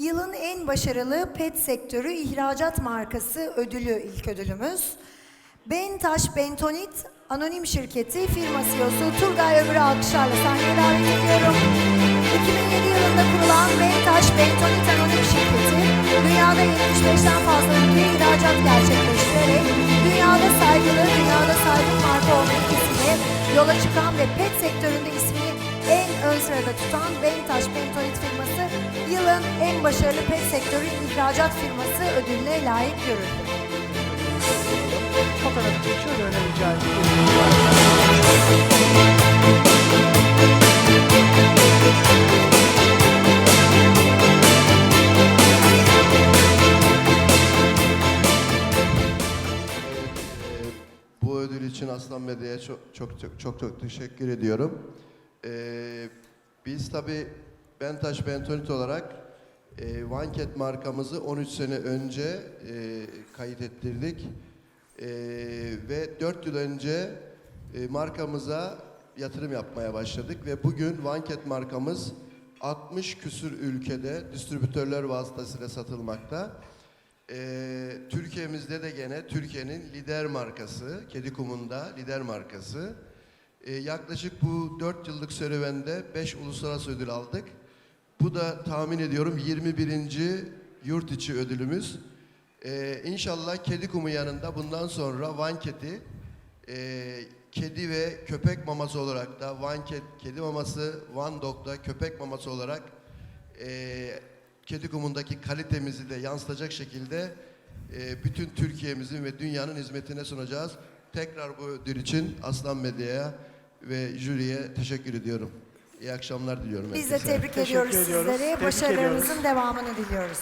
Yılın en başarılı pet sektörü ihracat markası ödülü ilk ödülümüz. Bentaş Bentonit Anonim Şirketi firma CEO'su Turgay Ömür'ü alkışlarla sahneye davet ediyorum. 2007 yılında kurulan Bentaş Bentonit Anonim Şirketi, dünyada 75'ten fazla ülkeye ihracat gerçekleştirerek dünyada saygılı, dünyada saygın marka olma ilkesiyle yola çıkan ve pet sektöründe ismini en ön sırada tutan Bentaş Bentonit firması yılın en başarılı pet sektörü ihracat firması ödülüne layık görüldü. Fotoğraf için şöyle öne rica Bu ödül için Aslan Medya'ya çok çok çok çok, çok teşekkür ediyorum. Ee, biz tabii Bentaş Bentonit olarak e, Vanket markamızı 13 sene önce e, kayıt ettirdik. E, ve 4 yıl önce e, markamıza yatırım yapmaya başladık ve bugün Vanket markamız 60 küsür ülkede distribütörler vasıtasıyla satılmakta. Ee, Türkiye'mizde de gene Türkiye'nin lider markası, Kedi Kumunda lider markası. Ee, yaklaşık bu 4 yıllık serüvende 5 uluslararası ödül aldık. Bu da tahmin ediyorum 21. yurt içi ödülümüz. Ee, inşallah Kedi Kumu yanında bundan sonra Van Kedi, e, kedi ve köpek maması olarak da Van Ked, Kedi maması, Van Dog'da köpek maması olarak e, Kedi kumundaki kalitemizi de yansıtacak şekilde e, bütün Türkiye'mizin ve dünyanın hizmetine sunacağız. Tekrar bu ödül için Aslan Medya'ya ve jüriye teşekkür ediyorum. İyi akşamlar diliyorum Biz de herkese. tebrik ediyoruz ediyoruz. sizleri. Tebrik Başarılarınızın devamını diliyoruz.